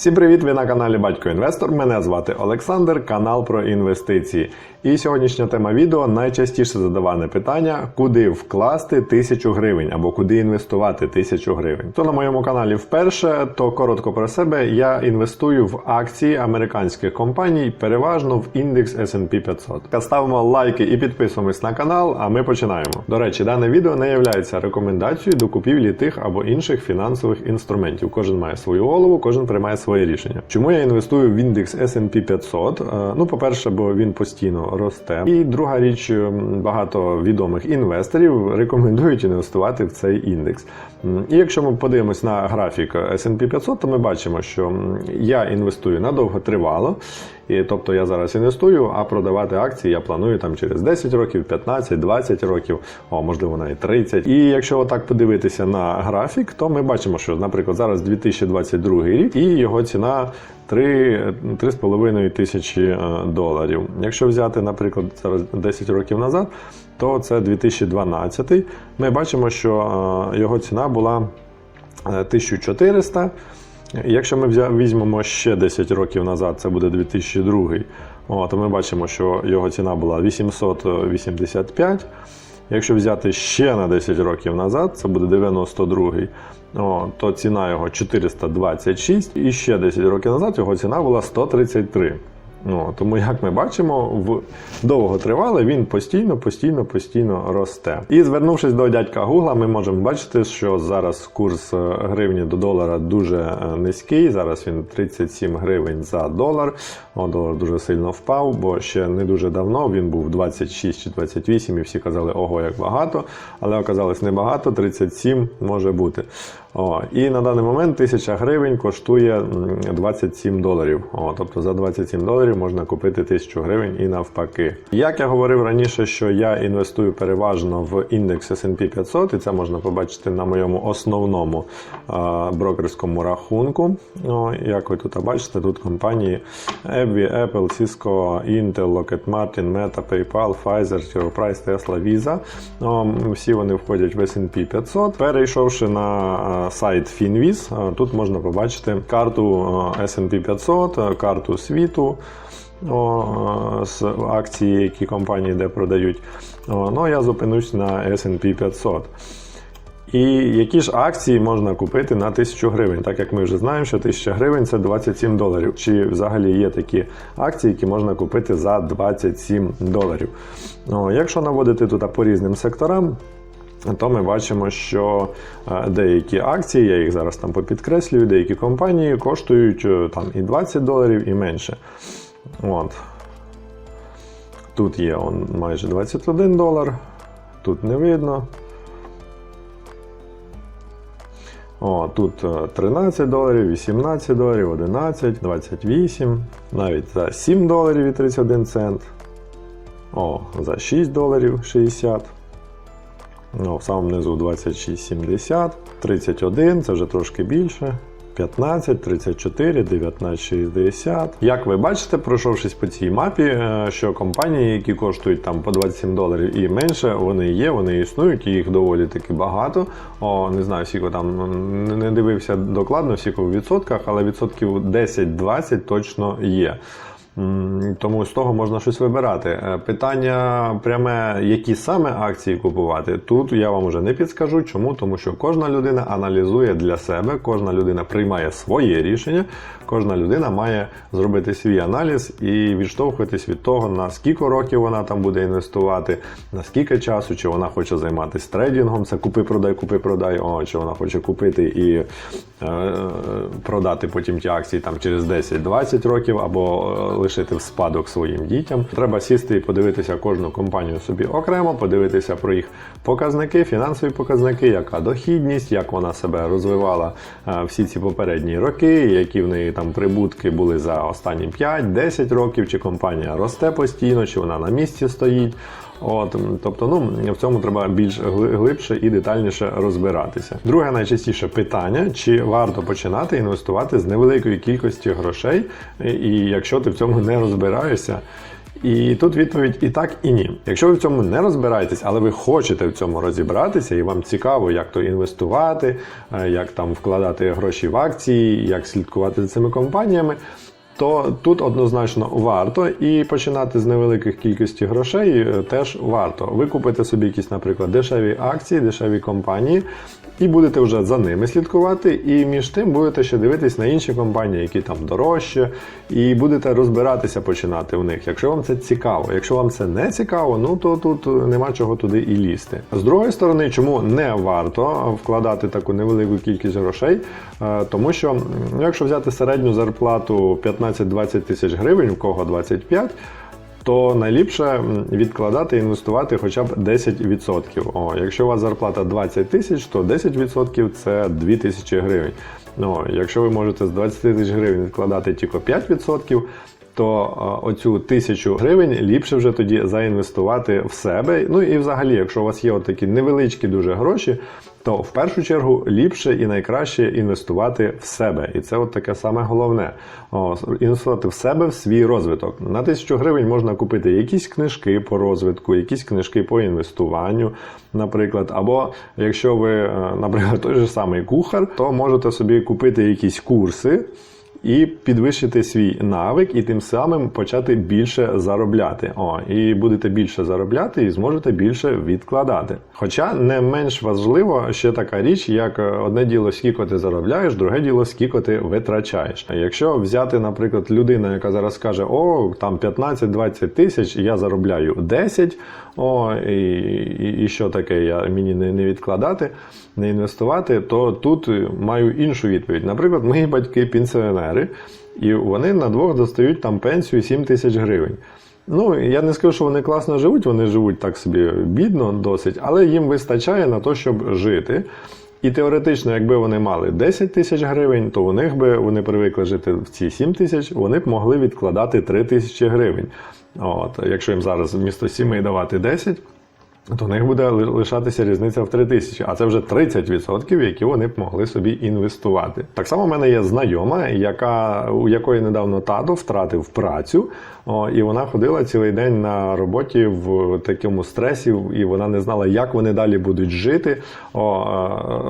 Всім привіт! Ви на каналі Батько Інвестор. Мене звати Олександр, канал про інвестиції. І сьогоднішня тема відео найчастіше задаване питання, куди вкласти тисячу гривень або куди інвестувати тисячу гривень. Хто на моєму каналі вперше, то коротко про себе. Я інвестую в акції американських компаній, переважно в індекс S&P 500. Ставимо лайки і підписуємось на канал, а ми починаємо. До речі, дане відео не є рекомендацією до купівлі тих або інших фінансових інструментів. Кожен має свою голову, кожен приймає своє рішення. Чому я інвестую в індекс S&P 500? Е, Ну, по-перше, бо він постійно росте. І друга річ, багато відомих інвесторів рекомендують інвестувати в цей індекс. І якщо ми подивимось на графік S&P 500, то ми бачимо, що я інвестую на довготривало. І тобто я зараз інвестую, а продавати акції я планую там через 10 років, 15, 20 років, о, можливо, навіть 30. І якщо отак подивитися на графік, то ми бачимо, що, наприклад, зараз 2022 рік і його ціна 3,5 тисячі е, доларів. Якщо взяти, наприклад, зараз 10 років назад, то це 2012. Ми бачимо, що е, його ціна була е, 1400. Якщо ми візьмемо ще 10 років назад, це буде 2002, то ми бачимо, що його ціна була 885. Якщо взяти ще на 10 років назад, це буде 92, о, то ціна його 426. І ще 10 років назад його ціна була 133. Ну, тому, як ми бачимо, в довготривале він постійно, постійно, постійно росте. І звернувшись до дядька Гугла, ми можемо бачити, що зараз курс е, гривні до долара дуже е, низький. Зараз він 37 гривень за долар. О, долар дуже сильно впав, бо ще не дуже давно він був 26 чи 28, і всі казали, ого, як багато. Але оказалось небагато, 37 може бути. О, і на даний момент 1000 гривень коштує 27 доларів. О, тобто за 27 доларів можна купити 1000 гривень і навпаки. Як я говорив раніше, що я інвестую переважно в індекс S&P 500, і це можна побачити на моєму основному брокерському рахунку. О, як ви тут бачите, тут компанії Abby, Apple, Cisco, Intel, Lockheed Martin, Meta, PayPal, Pfizer. Price, Tesla, Visa. О, всі вони входять в S&P 500. Перейшовши на сайт Finviz, е, тут можна побачити карту е, S&P 500, е, карту світу. З акції, які компанії де продають. Ну, я зупинусь на S&P 500. І які ж акції можна купити на 1000 гривень, так як ми вже знаємо, що 1000 гривень це 27 доларів. Чи взагалі є такі акції, які можна купити за 27 доларів? Якщо наводити тут по різним секторам, то ми бачимо, що е, деякі акції, я їх зараз там попідкреслюю, деякі компанії коштують е, там і 20 доларів, і менше. От. Тут є он, майже 21 долар, тут не видно. О, тут е, 13 доларів, 18 доларів, 11, 28, навіть за 7 доларів і 31 цент. О, за 6 доларів 60. Ну, в самому низу 26,70, 31, це вже трошки більше. 15, 34, 19, 60. Як ви бачите, пройшовшись по цій мапі, е, що компанії, які коштують там по 27 доларів і менше, вони є, вони існують, і їх доволі таки багато. О, не знаю, скільки там не дивився докладно, скільки в відсотках, але відсотків 10-20 точно є. Тому з того можна щось вибирати. Е, Питання пряме, які саме акції купувати, тут я вам вже не підскажу. Чому? Тому що кожна людина аналізує для себе, кожна людина приймає своє рішення, кожна людина має зробити свій аналіз і відштовхуватись від того, на скільки років вона там буде інвестувати, на скільки часу, чи вона хоче займатися трейдингом, це купи-продай, купи-продай, о, чи вона хоче купити і е, продати потім ті акції там через 10-20 років або е, лишити в спадок своїм дітям. Треба сісти і подивитися кожну компанію собі окремо, подивитися про їх показники, фінансові показники, яка дохідність, як вона себе розвивала е, всі ці попередні роки, які в неї там прибутки були за останні 5-10 років, чи компанія росте постійно, чи вона на місці стоїть. От, тобто, ну в цьому треба більш глибше і детальніше розбиратися. Друге найчастіше питання: чи варто починати інвестувати з невеликої кількості грошей, і якщо ти в цьому не розбираєшся. І тут відповідь і так, і ні. Якщо ви в цьому не розбираєтесь, але ви хочете в цьому розібратися, і вам цікаво, як то інвестувати, е, як там вкладати гроші в акції, як слідкувати за цими компаніями. То тут однозначно варто і починати з невеликих кількості грошей е, теж варто. Ви купите собі якісь, наприклад, дешеві акції, дешеві компанії, і будете вже за ними слідкувати. І між тим будете ще дивитись на інші компанії, які там дорожче, і будете розбиратися починати в них. Якщо вам це цікаво, якщо вам це не цікаво, ну то тут нема чого туди і лізти. З другої сторони, чому не варто вкладати таку невелику кількість грошей? Е, Тому що, ну, якщо взяти середню зарплату 15-20 тисяч гривень, у кого 25, то найліпше відкладати і інвестувати хоча б 10%. О, якщо у вас зарплата 20 тисяч, то 10% це 2 тисячі гривень. Ну, якщо ви можете з 20 тисяч гривень відкладати тільки 5%, то оцю тисячу гривень ліпше вже тоді заінвестувати в себе. Ну і взагалі, якщо у вас є такі невеличкі дуже гроші, то в першу чергу ліпше і найкраще інвестувати в себе. І це от таке саме головне. О, інвестувати в себе в свій розвиток. На тисячу гривень можна купити якісь книжки по розвитку, якісь книжки по інвестуванню, наприклад. Або якщо ви, е, наприклад, той же самий кухар, то можете собі купити якісь курси і підвищити свій навик, і тим самим почати більше заробляти. О, і будете більше заробляти, і зможете більше відкладати. Хоча не менш важливо ще така річ, як е, одне діло, скільки ти заробляєш, друге діло, скільки ти витрачаєш. Якщо взяти, наприклад, людину, яка зараз каже, о, там 15-20 тисяч, я заробляю 10, о, і, і, і що таке, я мені не, не відкладати, не інвестувати, то тут маю іншу відповідь. Наприклад, мої батьки пенсіонери, і вони на двох достають там пенсію 7 тисяч гривень. Ну, я не скажу, що вони класно живуть, вони живуть так собі бідно досить, але їм вистачає на те, щоб жити. І теоретично, якби вони мали 10 тисяч гривень, то у них би вони привикли жити в ці 7 тисяч, вони б могли відкладати 3 тисячі гривень. От, якщо їм зараз вмісто 7 давати 10, то в них буде лишатися різниця в 3 тисячі, а це вже 30%, які вони б могли собі інвестувати. Так само в мене є знайома, яка, у якої недавно тато втратив працю, о, і вона ходила цілий день на роботі в такому стресі, і вона не знала, як вони далі будуть жити. О,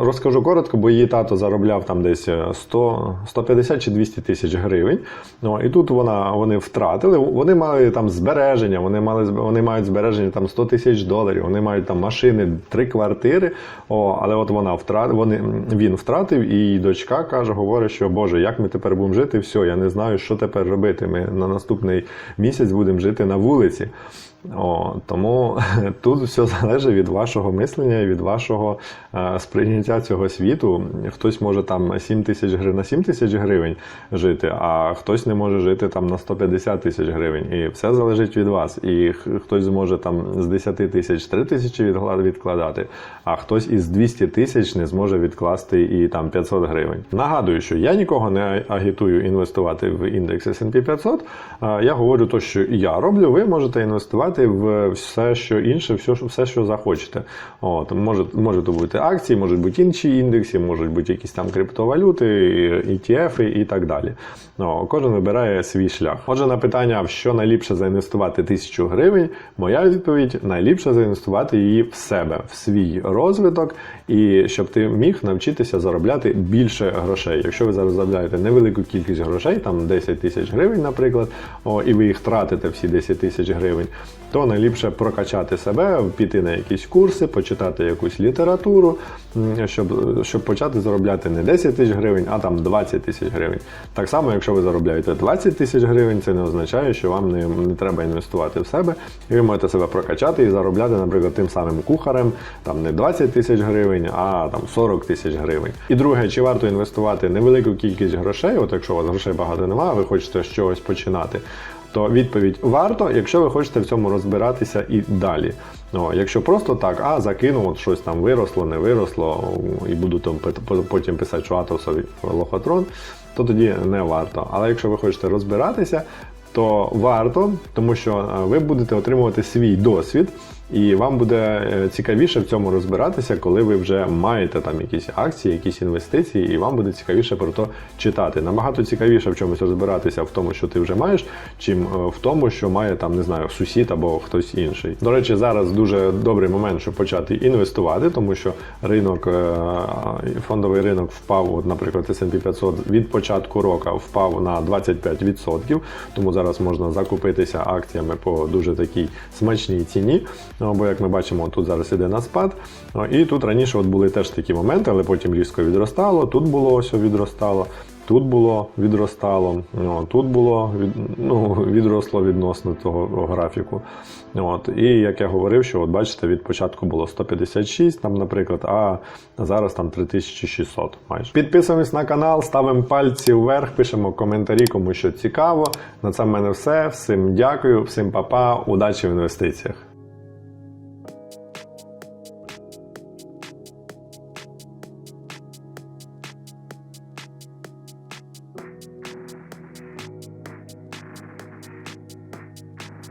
е, розкажу коротко, бо її тато заробляв там десь 100, 150 чи 200 тисяч гривень. О, і тут вона, вони втратили. Вони мали там збереження, вони мали вони мають збереження там 100 тисяч доларів, вони мають там машини, три квартири. О, але от вона втрат, вони, він втратив, і дочка каже, говорить, що Боже, як ми тепер будемо жити? Все, я не знаю, що тепер робити. Ми на наступний місяць будемо жити на вулиці. О, тому тут все залежить від вашого мислення від вашого е, сприйняття цього світу. Хтось може там 7 тисяч гривень на 7 тисяч гривень жити, а хтось не може жити там на 150 тисяч гривень. І все залежить від вас. І хтось зможе там з 10 тисяч 3 тисячі відкладати, а хтось із 200 тисяч не зможе відкласти і там 500 гривень. Нагадую, що я нікого не агітую інвестувати в індекс S&P 500. Я говорю те, що я роблю. Ви можете інвестувати в все, що інше, все, все, що захочете. От, може, може то бути акції, можуть бути інші індекси, можуть бути якісь там криптовалюти, ETF і так далі. Ну, кожен вибирає свій шлях. Отже, на питання, в що найліпше заінвестувати тисячу гривень, моя відповідь найліпше заінвестувати її в себе, в свій розвиток, і щоб ти міг навчитися заробляти більше грошей. Якщо ви зараз заробляєте невелику кількість грошей, там 10 тисяч гривень, наприклад, о, і ви їх тратите всі 10 тисяч гривень, то найліпше прокачати себе, піти на якісь курси, почитати якусь літературу, щоб, щоб почати заробляти не 10 тисяч гривень, а там 20 тисяч гривень. Так само, якщо ви заробляєте 20 тисяч гривень, це не означає, що вам не, не треба інвестувати в себе, і ви можете себе прокачати і заробляти, наприклад, тим самим кухарем, там не 20 тисяч гривень, а там 40 тисяч гривень. І друге, чи варто інвестувати невелику кількість грошей, от якщо у вас грошей багато немає, ви хочете з чогось починати. То відповідь варто, якщо ви хочете в цьому розбиратися і далі. О, якщо просто так, а закинув, от щось там виросло, не виросло, і буду там потім писати, що атосовий лохотрон, то тоді не варто. Але якщо ви хочете розбиратися, то варто, тому що е, ви будете отримувати свій досвід. І вам буде е, цікавіше в цьому розбиратися, коли ви вже маєте там якісь акції, якісь інвестиції, і вам буде цікавіше про то читати. Набагато цікавіше в чомусь розбиратися в тому, що ти вже маєш, чим е, в тому, що має там не знаю сусід або хтось інший. До речі, зараз дуже добрий момент, щоб почати інвестувати, тому що ринок е, фондовий ринок впав, от, наприклад, S&P 500 від початку року впав на 25%, тому зараз можна закупитися акціями по дуже такій смачній ціні. Ну, Бо як ми бачимо, тут зараз іде на спад. Ну, І тут раніше от були теж такі моменти, але потім різко відростало. Тут було ось відростало. Тут було відростало, ну, тут було від, ну, відросло відносно того графіку. От. І як я говорив, що от бачите, від початку було 156, там, наприклад, а зараз там 3600 майже. Підписуємось на канал, ставимо пальці вверх, пишемо коментарі, кому що цікаво. На це в мене все. Всім дякую, всім па-па, удачі в інвестиціях.